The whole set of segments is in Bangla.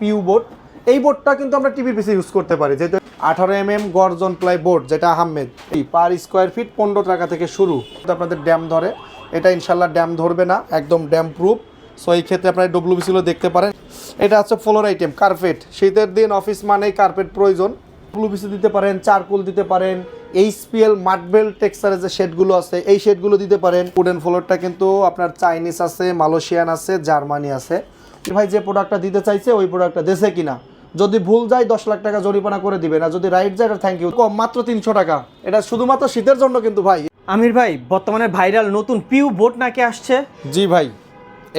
পিউ বোর্ড এই বোর্ডটা কিন্তু আমরা টিভির পিসে ইউজ করতে পারি। যেহেতু আঠারো M M gurjan ply board যেটা আহমেদ। পার স্কোয়ার ফিট পনেরো টাকা থেকে শুরু। আপনাদের ড্যাম ধরে। এটা ইনশাল্লাহ ড্যাম ধরবে না। একদম ড্যাম প্রুফ সো এই ক্ষেত্রে আপনারা ডব্লিউবিসিগুলো দেখতে পারেন। এটা হচ্ছে ফ্লোর আইটেম কার্পেট শীতের দিন অফিস মানেই কার্পেট প্রয়োজন। ডব্লিউবিসি দিতে পারেন চারকুল দিতে পারেন এইচপিএল মার্বেল টেক্সচারের যে শেডগুলো আছে, এই শেডগুলো দিতে পারেন। উডেন ফ্লোরটা কিন্তু আপনার চাইনিজ আছে মালয়েশিয়ান আছে জার্মানি আছে। ভাই যে প্রোডাক্টটা দিতে চাইছে ওই প্রোডাক্টটা দেশে কিনা? যদি ভুল যায় দশ লাখ টাকা জরিমানা করে দিবে। না যদি রাইট যায় থ্যাংক ইউ কম মাত্র তিনশো টাকা। এটা শুধুমাত্র শীতের জন্য কিন্তু ভাই। আমির ভাই বর্তমানে ভাইরাল নতুন পিউ বোট নাকি আসছে? জি ভাই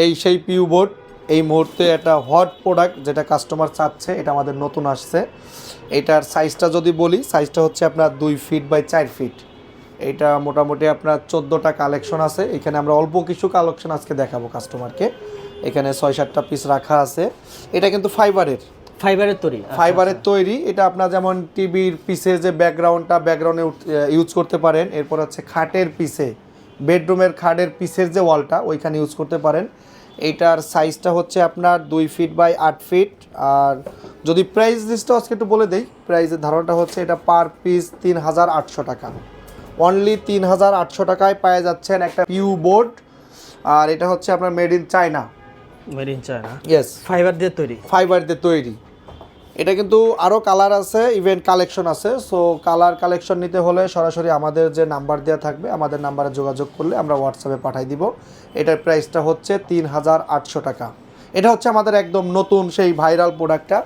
এই সেই পিউ বোর্ড এই মুহূর্তে একটা হট প্রোডাক্ট যেটা কাস্টমার চাচ্ছে এটা আমাদের নতুন আসছে। এটার সাইজটা যদি বলি সাইজটা হচ্ছে আপনার দুই ফিট বাই চার ফিট এটা মোটামুটি আপনার চোদ্দোটা কালেকশন আছে। এখানে আমরা অল্প কিছু কালেকশন আজকে দেখাবো কাস্টমারকে এখানে ছয় সাতটা পিস রাখা আছে। এটা কিন্তু ফাইবারের ফাইবারের তৈরি। ফাইবারের তৈরি। এটা আপনার যেমন টিভির পিসে যে ব্যাকগ্রাউন্ডটা ব্যাকগ্রাউন্ডে ইউজ করতে পারেন। এরপর হচ্ছে খাটের পিসে বেডরুমের খাটের পিসের যে ওয়ালটা ওইখানে ইউজ করতে পারেন। এইটার সাইজটা হচ্ছে আপনার দুই ফিট বাই আট ফিট আর যদি প্রাইস লিস্টটা আজকে একটু বলে দেই প্রাইসের ধারণাটা হচ্ছে এটা পার পিস তিন হাজার আটশো টাকা। অনলি তিন হাজার আটশো টাকায় পাওয়া যাচ্ছেন একটা পিউ বোর্ড আর এটা হচ্ছে আপনার made in China made in China yes fiber দিয়ে তৈরি। ফাইবার দিয়ে তৈরি। এটা কিন্তু আরও কালার আছে ইভেন্ট কালেকশন আছে। সো কালার কালেকশন নিতে হলে সরাসরি আমাদের যে নাম্বার দেওয়া থাকবে আমাদের নাম্বারে যোগাযোগ করলে আমরা হোয়াটসঅ্যাপে পাঠাই দিব। এটার প্রাইসটা হচ্ছে তিন হাজার আটশো টাকা। এটা হচ্ছে আমাদের একদম নতুন সেই ভাইরাল প্রোডাক্টটা।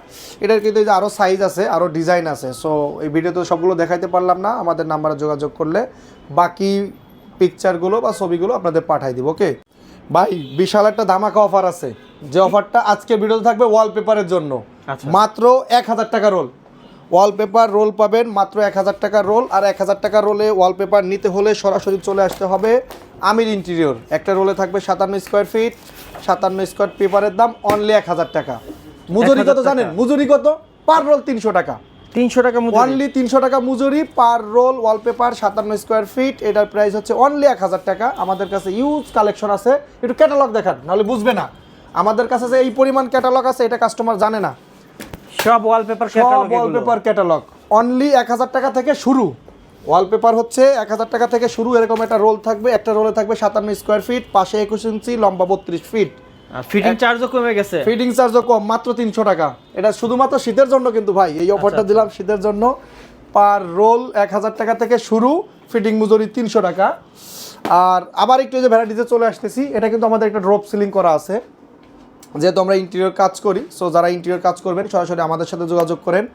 এটার কিন্তু যে আরও সাইজ আছে আরও ডিজাইন আছে। সো এই ভিডিওতে সবগুলো দেখাইতে পারলাম না আমাদের নাম্বারে যোগাযোগ করলে বাকি পিকচারগুলো বা ছবিগুলো আপনাদের পাঠাই দিব ওকে ভাই বিশাল একটা ধামাকা অফার আছে। যে অফারটা আজকে ভিডিওতে থাকবে ওয়ালপেপারের জন্য। আচ্ছা। মাত্র এক হাজার টাকা রোল ওয়ালপেপার রোল পাবেন মাত্র এক হাজার টাকার রোল আর এক হাজার টাকার রোলে ওয়ালপেপার নিতে হলে সরাসরি চলে আসতে হবে আমির ইন্টেরিয়র একটা রোলে থাকবে সাতান্ন স্কোয়ার ফিট সাতান্ন স্কোয়ার পেপারের দাম অনলি এক হাজার টাকা। মজুরি কত জানেন। মজুরি কত? পার রোল তিনশো টাকা। তিনশো টাকা অনলি তিনশো টাকা মজুরি পার রোল ওয়ালপেপার সাতান্ন স্কোয়ার ফিট এটার প্রাইস হচ্ছে অনলি এক হাজার টাকা। আমাদের কাছে ইউজ কালেকশন আছে। একটু ক্যাটালগ দেখান নাহলে বুঝবে না। আমাদের কাছে যে এই পরিমাণ ক্যাটালগ আছে এটা কাস্টমার জানে না। সব ওয়ালপেপার সব ওয়ালপেপার ক্যাটালগ অনলি এক হাজার টাকা থেকে শুরু। ওয়ালপেপার হচ্ছে এক হাজার টাকা থেকে শুরু এরকম একটা রোল থাকবে একটা রোলে থাকবে সাতান্ন স্কোয়ার ফিট পাশে একুশ ইঞ্চি লম্বা বত্রিশ ফিট ফিটিং চার্জও কমে গেছে। ফিটিং চার্জও কম মাত্র তিনশো টাকা। এটা শুধুমাত্র শীতের জন্য কিন্তু ভাই এই অফারটা আচ্ছা। দিলাম শীতের জন্য। পার রোল এক হাজার টাকা থেকে শুরু ফিটিং মজুরি তিনশো টাকা। আর আবার একটু যে ভ্যারাইটিতে চলে আসতেছি এটা কিন্তু আমাদের একটা ড্রপ সিলিং করা আছে। যেহেতু আমরা ইন্টেরিয়র কাজ করি সো যারা ইন্টেরিয়র কাজ করবেন সরাসরি আমাদের সাথে যোগাযোগ করেন।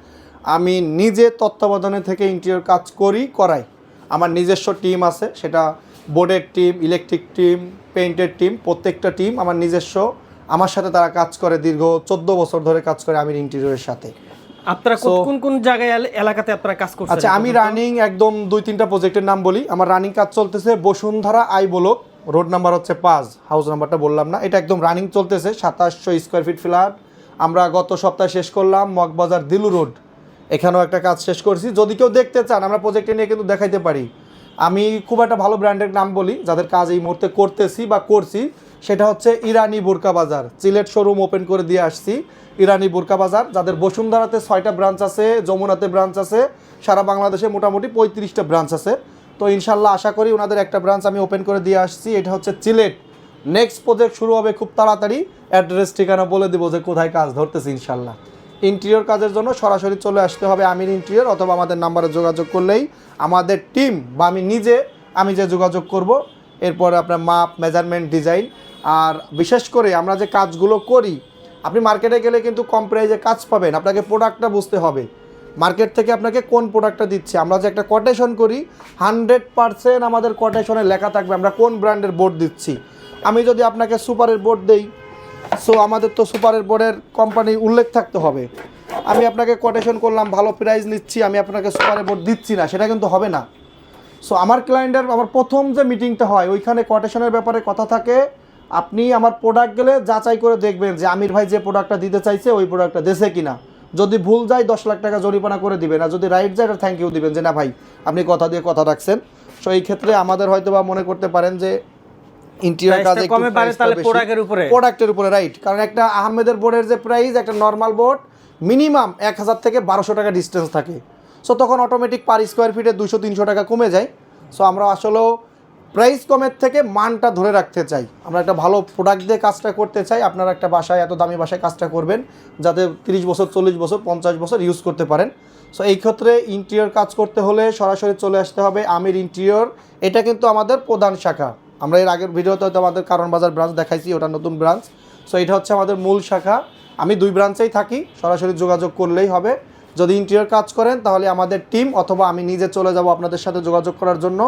আমি নিজে তত্ত্বাবধানে থেকে ইন্টেরিয়র কাজ করি করাই। আমার নিজস্ব টিম আছে সেটা বোর্ডের টিম ইলেকট্রিক টিম পেইন্টের টিম প্রত্যেকটা টিম আমার নিজস্ব। আমার সাথে তারা কাজ করে দীর্ঘ চোদ্দ বছর ধরে কাজ করে আমি ইন্টেরিয়রের সাথে। আপনারা কোন- কোন জায়গায় এল- এলাকাতে আপনারা কাজ করছেন আচ্ছা আমি রানিং একদম দুই তিনটা প্রজেক্টের নাম বলি। আমার রানিং কাজ চলতেছে Bashundhara I block road number হচ্ছে পাঁচ হাউস নাম্বারটা বললাম না। এটা একদম রানিং চলতেছে সাতাশশো স্কোয়ার ফিট ফ্ল্যাট আমরা গত সপ্তাহে শেষ করলাম মগবাজার দিলু রোড এখানেও একটা কাজ শেষ করছি। যদি কেউ দেখতে চান, আমরা প্রজেক্টে নিয়ে কিন্তু দেখাইতে পারি। আমি খুব একটা ভালো ব্র্যান্ডের নাম বলি, যাদের কাজ এই মুহূর্তে করতেছি বা করছি, সেটা হচ্ছে ইরানি বোরকা বাজার। সিলেট শোরুম ওপেন করে দিয়ে আসছি, ইরানি বোরকা বাজার, যাদের বসুন্ধরাতে ছয়টা ব্রাঞ্চ আছে, যমুনাতে ব্রাঞ্চ আছে, সারা বাংলাদেশে মোটামুটি পঁয়ত্রিশটা ব্রাঞ্চ আছে। তো ইনশাল্লাহ আশা করি ওনাদের একটা ব্রাঞ্চ আমি ওপেন করে দিয়ে আসছি, এটা হচ্ছে সিলেট নেক্সট প্রজেক্ট শুরু হবে খুব তাড়াতাড়ি অ্যাড্রেস ঠিকানা বলে দেবো যে কোথায় কাজ ধরতেছি ইনশাল্লাহ। ইন্টেরিয়র কাজের জন্য সরাসরি চলে আসতে হবে আমির ইন্টেরিয়র অথবা আমাদের নাম্বারে যোগাযোগ করলেই আমাদের টিম বা আমি নিজে, আমি যে যোগাযোগ করব, এরপর আপনার মাপ মেজারমেন্ট ডিজাইন আর বিশেষ করে আমরা যে কাজগুলো করি, আপনি মার্কেটে গেলে কিন্তু কম প্রাইজে কাজ পাবেন, আপনাকে প্রোডাক্টটা বুঝতে হবে। মার্কেট থেকে আপনাকে কোন প্রোডাক্টটা দিচ্ছে? আমরা যে একটা কোটেশন করি হান্ড্রেড পারসেন্ট আমাদের কোটেশনে লেখা থাকবে আমরা কোন ব্র্যান্ডের বোর্ড দিচ্ছি। আমি যদি আপনাকে সুপারের বোর্ড দেই সো আমাদের তো সুপারের বোর্ডের কোম্পানির উল্লেখ থাকতে হবে। আমি আপনাকে কোটেশন করলাম, ভালো প্রাইস নিচ্ছি, আমি আপনাকে সুপারের বোর্ড দিচ্ছি না, সেটা কিন্তু হবে না। সো আমার ক্লায়েন্টের আমার প্রথম যে মিটিংটা হয়, ওইখানে কোটেশনের ব্যাপারে কথা থাকে। আপনি আমার প্রোডাক্ট গেলে যাচাই করে দেখবেন যে আমির ভাই যে প্রোডাক্টটা দিতে চাইছে, ওই প্রোডাক্টটা দেশে কিনা। যদি ভুল যায়, দশ লাখ টাকা জরিমানা করে দিবেন, আর যদি রাইট যায় থ্যাংক ইউ দিবেন যে না ভাই, আপনি কথা দিয়ে কথা রাখছেন। সো এই ক্ষেত্রে আমাদের হয়তো বা মনে করতে পারেন যে ইন্টেরিয়র কাজ একটু কমে price তাহলে। প্রোডাক্টের উপরে। প্রোডাক্টের উপরে রাইট কারণ একটা আহমেদের বোর্ডের যে প্রাইস একটা নর্মাল বোর্ড মিনিমাম এক হাজার থেকে বারোশো টাকা ডিস্টেন্স থাকে। সো তখন অটোমেটিক পার স্কোয়ার ফিটে দুশো তিনশো টাকা কমে যায়। সো আমরা আসলেও প্রাইস কমের থেকে মানটা ধরে রাখতে চাই। আমরা একটা ভালো প্রোডাক্ট দিয়ে কাজটা করতে চাই। আপনারা একটা বাসায় এত দামি বাসায় কাজটা করবেন যাতে তিরিশ বছর চল্লিশ বছর পঞ্চাশ বছর ইউজ করতে পারেন। সো এই ক্ষেত্রে ইন্টেরিয়র কাজ করতে হলে সরাসরি চলে আসতে হবে আমির ইন্টেরিয়র এটা কিন্তু আমাদের প্রধান শাখা। আমরা এর আগের ভিডিওতে হয়তো আমাদের কারণ বাজার ব্রাঞ্চ দেখাইছি, ওটা নতুন ব্রাঞ্চ সো এটা হচ্ছে আমাদের মূল শাখা। আমি দুই ব্রাঞ্চেই থাকি, সরাসরি যোগাযোগ করলেই হবে। যদি ইন্টেরিয়র কাজ করেন, তাহলে আমাদের টিম অথবা আমি নিজে চলে যাব আপনাদের সাথে যোগাযোগ করার জন্য।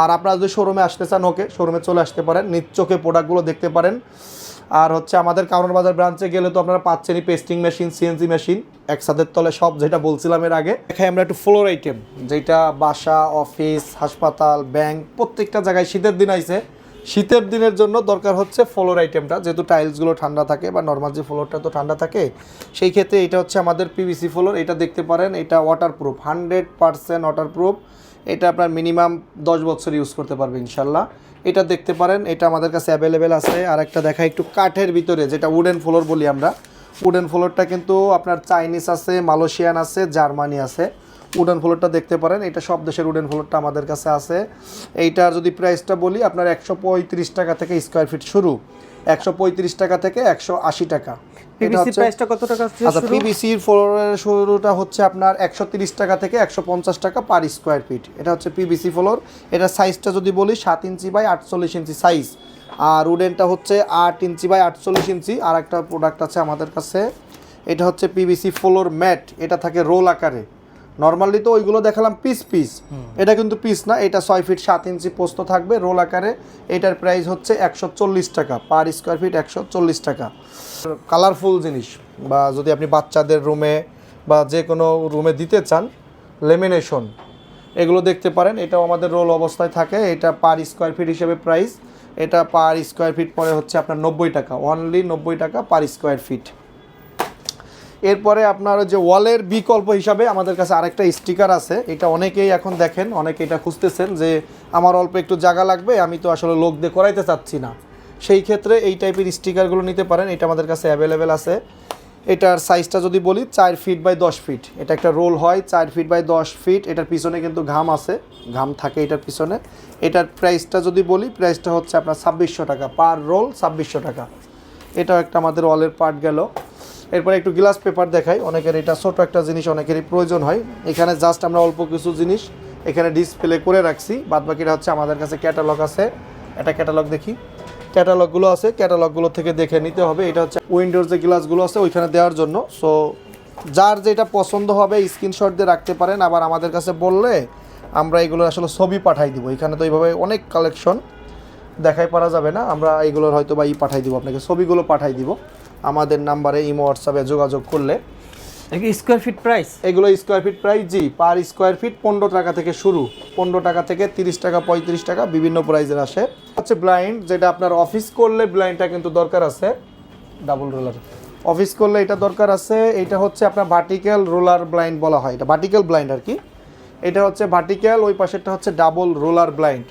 আর আপনারা যদি শোরুমে আসতে চান ওকে শোরুমে চলে আসতে পারেন। নিজ চোখে প্রোডাক্টগুলো দেখতে পারেন। আর হচ্ছে আমাদের কাউনার বাজার ব্রাঞ্চে গেলে তো আপনারা পাচ্ছেনই পেস্টিং মেশিন সিএনজি মেশিন একসাথের তলে সব যেটা বলছিলাম এর আগে। দেখাই আমরা একটু ফ্লোর আইটেম যেটা বাসা অফিস হাসপাতাল ব্যাংক প্রত্যেকটা জায়গায় শীতের দিন আইছে। শীতের দিনের জন্য দরকার হচ্ছে ফ্লোর আইটেমটা, যেহেতু টাইলসগুলো ঠান্ডা থাকে বা নর্মাল যে ফ্লোরটা তো ঠান্ডা থাকে, সেই ক্ষেত্রে এটা হচ্ছে আমাদের পিভিসি ফ্লোর, এটা দেখতে পারেন, এটা ওয়াটারপ্রুফ হান্ড্রেড পারসেন্ট ওয়াটারপ্রুফ এটা আপনার মিনিমাম দশ বছর ইউজ করতে পারবে ইনশাল্লাহ। এটা দেখতে পারেন, এটা আমাদের কাছে অ্যাভেলেবেল আছে। আর একটা দেখা একটু কাঠের ভিতরে, যেটা উডেন ফ্লোর বলি আমরা। উডেন ফ্লোরটা কিন্তু আপনার চাইনিজ আছে মালয়েশিয়ান আছে জার্মানি আছে। উডেন ফ্লোরটা দেখতে পারেন। এটা সব দেশের উডেন ফ্লোরটা আমাদের কাছে আছে। এইটার যদি প্রাইসটা বলি আপনার একশো পঁয়ত্রিশ টাকা থেকে স্কোয়ার ফিট শুরু। একশো পঁয়ত্রিশ টাকা থেকে একশো আশি টাকা। আচ্ছা? ফ্লোরের শুরুটা হচ্ছে আপনার একশো তিরিশ টাকা থেকে একশো পঞ্চাশ টাকা পার স্কোয়ার ফিট এটা হচ্ছে পিভিসি ফ্লোর এটা সাইজটা যদি বলি সাত ইঞ্চি বাই আটচল্লিশ ইঞ্চি সাইজ আর উডেনটা হচ্ছে আট ইঞ্চি বাই আটচল্লিশ ইঞ্চি। আর একটা প্রোডাক্ট আছে আমাদের কাছে। এটা হচ্ছে পিভিসি ফ্লোর ম্যাট এটা থাকে রোল আকারে। নর্মালি তো ওইগুলো দেখালাম পিস পিস এটা কিন্তু পিস না এটা ছয় ফিট সাত ইঞ্চি পোস্ত থাকবে রোল আকারে। এটার প্রাইস হচ্ছে একশো চল্লিশ টাকা পার স্কোয়ার ফিট একশো চল্লিশ টাকা। কালারফুল জিনিস বা যদি আপনি বাচ্চাদের রুমে বা যে কোনো রুমে দিতে চান লেমিনেশন এগুলো দেখতে পারেন। এটাও আমাদের রোল অবস্থায় থাকে এটা পার স্কোয়ার ফিট হিসেবে প্রাইস এটা পার স্কোয়ার ফিট পরে হচ্ছে আপনার নব্বই টাকা অনলি নব্বই টাকা পার স্কোয়ার ফিট এরপরে আপনার যে ওয়ালের বিকল্প হিসাবে আমাদের কাছে আরেকটা স্টিকার আছে। এটা অনেকেই এখন দেখেন, অনেকে এটা খুঁজতেছেন যে আমার অল্প একটু জায়গা লাগবে, আমি তো আসলে লোক দিয়ে করাইতে চাচ্ছি না। সেই ক্ষেত্রে এই টাইপের স্টিকারগুলো নিতে পারেন, এটা আমাদের কাছে অ্যাভেলেবেল আছে। এটার সাইজটা যদি বলি, চার ফিট বাই দশ ফিট এটা একটা রোল হয়, চার ফিট বাই দশ ফিট এটার পিছনে কিন্তু ঘাম আছে, ঘাম থাকে এটার পিছনে। এটার প্রাইসটা যদি বলি প্রাইসটা হচ্ছে আপনার ছাব্বিশশো টাকা। পার রোল ছাব্বিশশো টাকা। এটাও একটা আমাদের ওয়ালের পার্ট গেল। এরপরে একটু গ্লাস পেপার দেখাই। অনেকের এটা ছোট একটা জিনিস, অনেকেরই প্রয়োজন হয়। এখানে জাস্ট আমরা অল্প কিছু জিনিস এখানে ডিসপ্লে করে রাখছি। বাদ বাকিটা হচ্ছে আমাদের কাছে ক্যাটালগ আছে। এটা ক্যাটালগ দেখি। ক্যাটালগুলো আছে। ক্যাটালগুলো থেকে দেখে নিতে হবে। এটা হচ্ছে উইন্ডোর যে গ্লাসগুলো আছে, ওইখানে দেওয়ার জন্য। সো যার যেটা পছন্দ হবে স্ক্রিনশট দিয়ে রাখতে পারেন। আবার আমাদের কাছে বললে আমরা এগুলো আসলে ছবি পাঠাই দিব। এখানে তো এইভাবে অনেক কালেকশন দেখাই পারা যাবে না। আমরা এগুলোর হয়তো বা ই পাঠাই দিব, আপনাকে ছবিগুলো পাঠাই দিব। আমাদের নাম্বারে ইমো হোয়াটসঅ্যাপে যোগাযোগ করলে। স্কোয়ার ফিট প্রাইস এগুলো স্কোয়ার ফিট প্রাইস জি পার স্কোয়ার ফিট পনেরো টাকা থেকে শুরু। পনেরো টাকা থেকে তিরিশ টাকা পঁয়ত্রিশ টাকা বিভিন্ন প্রাইজের আসে। হচ্ছে ব্লাইন্ড যেটা আপনার অফিস করলে ব্লাইন্ডটা কিন্তু দরকার আছে। ডাবল রোলার অফিস করলে এটা দরকার আছে এটা হচ্ছে আপনার ভার্টিক্যাল রোলার ব্লাইন্ড বলা হয়। এটা ভার্টিক্যাল ব্লাইন্ড আর কি। এটা হচ্ছে ভার্টিক্যাল ওই পাশেরটা হচ্ছে double roller blind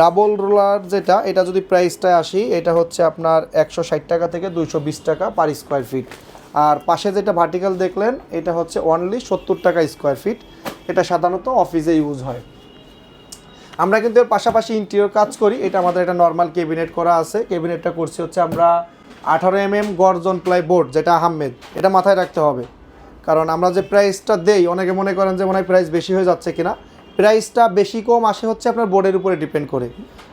double roller যেটা, এটা যদি প্রাইসটায় আসি, এটা হচ্ছে আপনার একশো ষাট টাকা থেকে দুইশো বিশ টাকা পার স্কোয়ার ফিট। আর পাশে যেটা ভার্টিক্যাল দেখলেন, এটা হচ্ছে অনলি সত্তর টাকা স্কোয়ার ফিট। এটা সাধারণত অফিসে ইউজ হয়। আমরা কিন্তু এর পাশাপাশি ইন্টেরিয়র কাজ করি, এটা আমাদের একটা নর্মাল ক্যাবিনেট করা আছে। ক্যাবিনেটটা করছি হচ্ছে আমরা আঠারো M M gurjan ply board যেটা আহমেদ এটা মাথায় রাখতে হবে। কারণ আমরা যে প্রাইসটা দেই, অনেকে মনে করেন যে মনে হয় প্রাইস বেশি হয়ে যাচ্ছে কিনা। প্রাইসটা বেশি কম আসে হচ্ছে আপনার বোর্ডের উপরে ডিপেন্ড করে।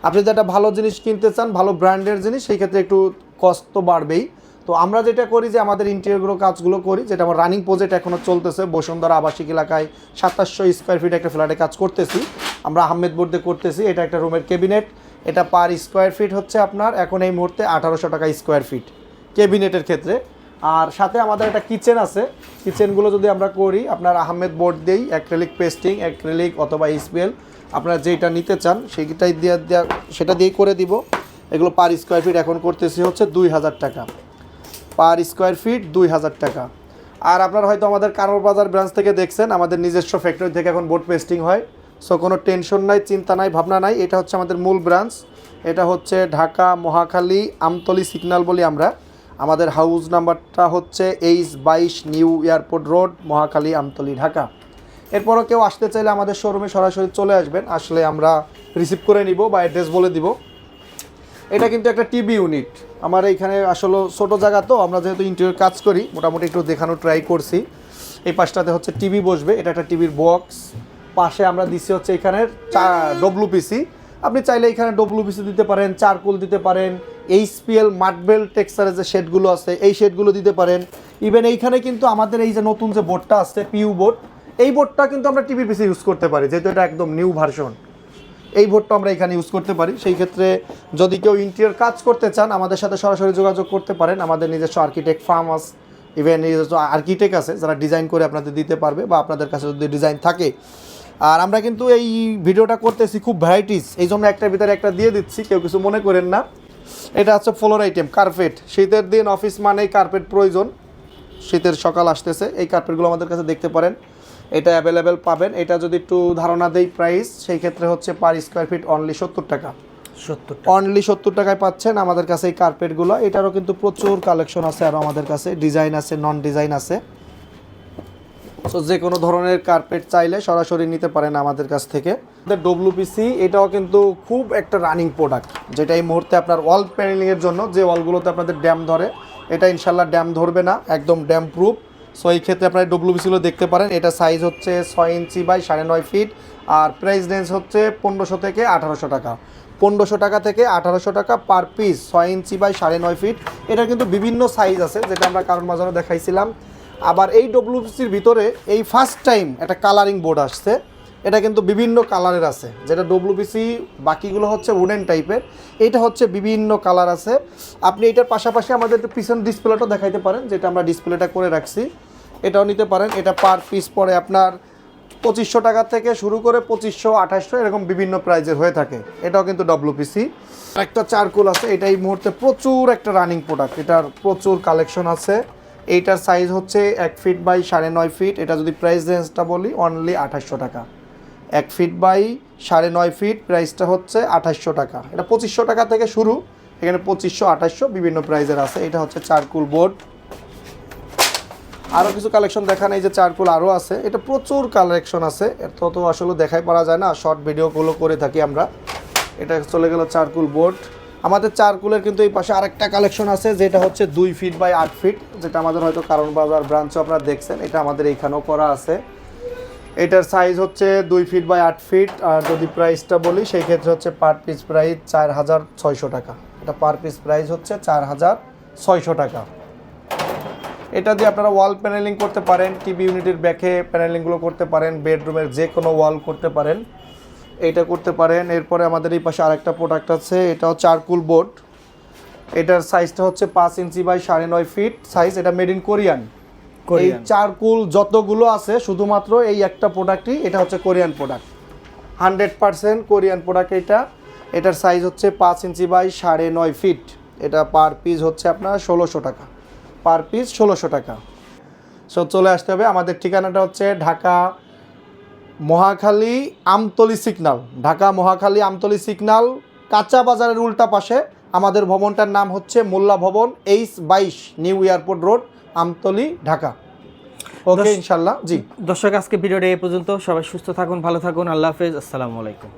আপনি যদি একটা ভালো জিনিস কিনতে চান, ভালো ব্র্যান্ডের জিনিস, সেই ক্ষেত্রে একটু কস্ট তো বাড়বেই। তো আমরা যেটা করি যে আমাদের ইন্টেরিয়রগুলো কাজগুলো করি, যেটা আমার রানিং প্রজেক্ট এখনও চলতেছে, বসুন্ধরা আবাসিক এলাকায় সাতাশশো স্কোয়ার ফিট একটা ফ্ল্যাটে কাজ করতেছি। আমরা আহমেদ বোর্ডে করতেছি, এটা একটা রুমের ক্যাবিনেট এটা পার স্কোয়ার ফিট হচ্ছে আপনার এখন এই মুহূর্তে আঠারোশো টাকা স্কোয়ার ফিট ক্যাবিনেটের ক্ষেত্রে আর সাথে আমাদের একটা কিচেন আছে। কিচেনগুলো যদি আমরা করি, আপনার আহমেদ বোর্ড দিই অ্যাক্রেলিক পেস্টিং অ্যাক্রেলিক অথবা স্পেল আপনারা যেটা নিতে চান, সেইটাই দিয়ে দেওয়া সেটা দিয়েই করে দিব। এগুলো পার স্কোয়ার ফিট এখন করতেছি হচ্ছে দুই হাজার টাকা। পার স্কোয়ার ফিট দুই হাজার টাকা। আর আপনারা হয়তো আমাদের কারোর বাজার ব্রাঞ্চ থেকে দেখছেন, আমাদের নিজস্ব ফ্যাক্টরি থেকে এখন বোর্ড পেস্টিং হয়। সো কোনো টেনশন নাই, চিন্তা নাই, ভাবনা নাই, এটা হচ্ছে আমাদের মূল ব্রাঞ্চ এটা হচ্ছে ঢাকা, মহাখালী, আমতলি সিগন্যাল বলি আমরা। আমাদের হাউস নাম্বারটা হচ্ছে এইচ বাইশ new airport road Mohakhali Amtoli Dhaka. এরপরও কেউ আসতে চাইলে আমাদের শোরুমে সরাসরি চলে আসবেন। আসলে আমরা রিসিভ করে নিব বা অ্যাড্রেস বলে দিব। এটা কিন্তু একটা টিভি ইউনিট আমার এইখানে আসলে ছোট জায়গা তো আমরা যেহেতু ইন্টেরিয়র কাজ করি মোটামুটি একটু দেখানোর ট্রাই করছি। এই পাশটাতে হচ্ছে টিভি বসবে এটা একটা টিভির বক্স পাশে আমরা দিছি হচ্ছে এখানে ডব্লুপিসি আপনি চাইলে এখানে ডব্লুপিসি দিতে পারেন চারকোল দিতে পারেন এইচপিএল মার্বেল টেক্সচারের যে শেডগুলো আছে, এই শেডগুলো দিতে পারেন। ইভেন এইখানে কিন্তু আমাদের এই যে নতুন যে বোর্ডটা আছে পিউ বোর্ড, এই বোর্ডটা কিন্তু আমরা টিভির পিসি ইউজ করতে পারি, যেহেতু এটা একদম নিউ ভার্সন এই বোর্ডটা আমরা এখানে ইউজ করতে পারি। সেই ক্ষেত্রে যদি কেউ ইন্টেরিয়র কাজ করতে চান, আমাদের সাথে সরাসরি যোগাযোগ করতে পারেন। আমাদের নিজস্ব আর্কিটেক্ট ফার্ম আছে ইভেন নিজস্ব আর্কিটেক্ট আছে, যারা ডিজাইন করে আপনাদের দিতে পারবে বা আপনাদের কাছে যদি ডিজাইন থাকে। আর আমরা কিন্তু এই ভিডিওটা করতেছি খুব ভ্যারাইটিস এই জন্য একটার ভিতরে একটা দিয়ে দিচ্ছি, কেউ কিছু মনে করেন না। এটা হচ্ছে ফ্লোর আইটেম কার্পেট। শীতের দিন অফিস মানেই কার্পেট প্রয়োজন। শীতের সকাল আসতেছে এই কার্পেটগুলো আমাদের কাছে দেখতে পারেন। এটা অ্যাভেলেবেল পাবেন। এটা যদি একটু ধারণা দেই প্রাইস সেই ক্ষেত্রে হচ্ছে পার স্কোয়ার ফিট অনলি সত্তর টাকা। সত্তর অনলি সত্তর টাকায় পাচ্ছেন আমাদের কাছে এই কার্পেটগুলো। এটারও কিন্তু প্রচুর কালেকশন আছে আরও আমাদের কাছে ডিজাইন আছে নন ডিজাইন আছে। সো যে কোনো ধরনের কার্পেট চাইলে সরাসরি নিতে পারেন আমাদের কাছ থেকে। ডব্লিউপিসি এটাও কিন্তু খুব একটা রানিং প্রোডাক্ট যেটা এই মুহূর্তে আপনার ওয়াল প্যানেলিংয়ের জন্য, যে ওয়ালগুলোতে আপনাদের ড্যাম ধরে, এটা ইনশাল্লাহ ড্যাম ধরবে না, একদম ড্যাম প্রুফ সো এই ক্ষেত্রে আপনারা ডব্লিউপিসিগুলো দেখতে পারেন, এটা সাইজ হচ্ছে ছয় ইঞ্চি বাই সাড়ে নয় ফিট আর প্রাইস রেঞ্জ হচ্ছে পনেরোশো থেকে আঠারোশো টাকা। পনেরোশো টাকা থেকে আঠারোশো টাকা পার পিস ছয় ইঞ্চি বাই সাড়ে নয় ফিট এটা কিন্তু বিভিন্ন সাইজ আছে, যেটা আমরা কারণ বাজারে দেখাইছিলাম। আবার এই ডব্লিউপিসির ভিতরে এই ফার্স্ট টাইম একটা কালারিং বোর্ড আসছে। এটা কিন্তু বিভিন্ন কালারের আছে। যেটা ডব্লিউপিসি বাকিগুলো হচ্ছে উডেন টাইপের এটা হচ্ছে বিভিন্ন কালার আছে। আপনি এটার পাশাপাশি আমাদের পিছন ডিসপ্লেটা দেখাইতে পারেন, যেটা আমরা ডিসপ্লেটা করে রাখছি। এটাও নিতে পারেন। এটা পার পিস পরে আপনার পঁচিশশো টাকা থেকে শুরু করে পঁচিশশো, আঠাশশো, এরকম বিভিন্ন প্রাইজের হয়ে থাকে। এটাও কিন্তু ডব্লিউপিসি একটা চারকোল আছে। এটা এই মুহূর্তে প্রচুর একটা রানিং প্রোডাক্ট এটার প্রচুর কালেকশন আছে। এইটার সাইজ হচ্ছে এক ফিট বাই সাড়ে নয় ফিট এটা যদি প্রাইস রেঞ্জটা বলি অনলি আঠাশশো টাকা। এক ফিট বাই সাড়ে নয় ফিট প্রাইসটা হচ্ছে আঠাশশো টাকা। এটা পঁচিশশো টাকা থেকে শুরু। এখানে পঁচিশশো, আঠাশশো বিভিন্ন প্রাইজের আছে। এটা হচ্ছে চারকুল বোর্ড আরও কিছু কালেকশন দেখান, এই যে চারকুল আরও আছে। এটা প্রচুর কালেকশন আছে। এত তো আসলে দেখাই পারা যায় না। শর্ট ভিডিওগুলো করে থাকি আমরা। এটা চলে গেল চারকুল বোর্ড আমাদের চারকুলের কিন্তু এই পাশে আরেকটা কালেকশন আছে, যেটা হচ্ছে দুই ফিট বাই আট ফিট যেটা আমাদের হয়তো কারণ বাজার ব্রাঞ্চে আপনারা দেখছেন, এটা আমাদের এইখানেও করা আছে। এটার সাইজ হচ্ছে দুই ফিট বাই আট ফিট আর যদি প্রাইসটা বলি, সেই ক্ষেত্রে হচ্ছে পার পিস প্রাইস চার হাজার ছয়শো টাকা। এটা পার পিস প্রাইস হচ্ছে চার হাজার ছয়শো টাকা। এটা দিয়ে আপনারা ওয়াল প্যানেলিং করতে পারেন টিভি ইউনিটের ব্যাকে প্যানেলিংগুলো করতে পারেন বেডরুমের যে কোনো ওয়াল করতে পারেন। এইটা করতে পারেন। এরপরে আমাদের এই পাশে আরেকটা প্রোডাক্ট আছে এটাও চারকুল বোর্ড এটার সাইজটা হচ্ছে পাঁচ ইঞ্চি বাই সাড়ে নয় ফিট সাইজ এটা মেড ইন কোরিয়ান এই চারকুল যতগুলো আছে শুধুমাত্র এই একটা প্রোডাক্টই এটা হচ্ছে Korean product hundred percent Korean product এটা। এটার সাইজ হচ্ছে পাঁচ ইঞ্চি বাই সাড়ে নয় ফিট এটা পার পিস হচ্ছে আপনার ষোলোশো টাকা। পার পিস ষোলোশো টাকা। সো চলে আসতে হবে। আমাদের ঠিকানাটা হচ্ছে ঢাকা মহাখালী আমতলি সিগনাল ঢাকা মহাখালী আমতলি সিগনাল কাঁচা বাজারের উল্টা পাশে আমাদের ভবনটার নাম হচ্ছে মোল্লা ভবন এইচ বাইশ new airport road Amtoli Dhaka. Okay ইনশাল্লাহ জি। দর্শক আজকে ভিডিওটা এ পর্যন্ত। সবাই সুস্থ থাকুন ভালো থাকুন। আল্লাহ হাফেজ। আসসালামু আলাইকুম।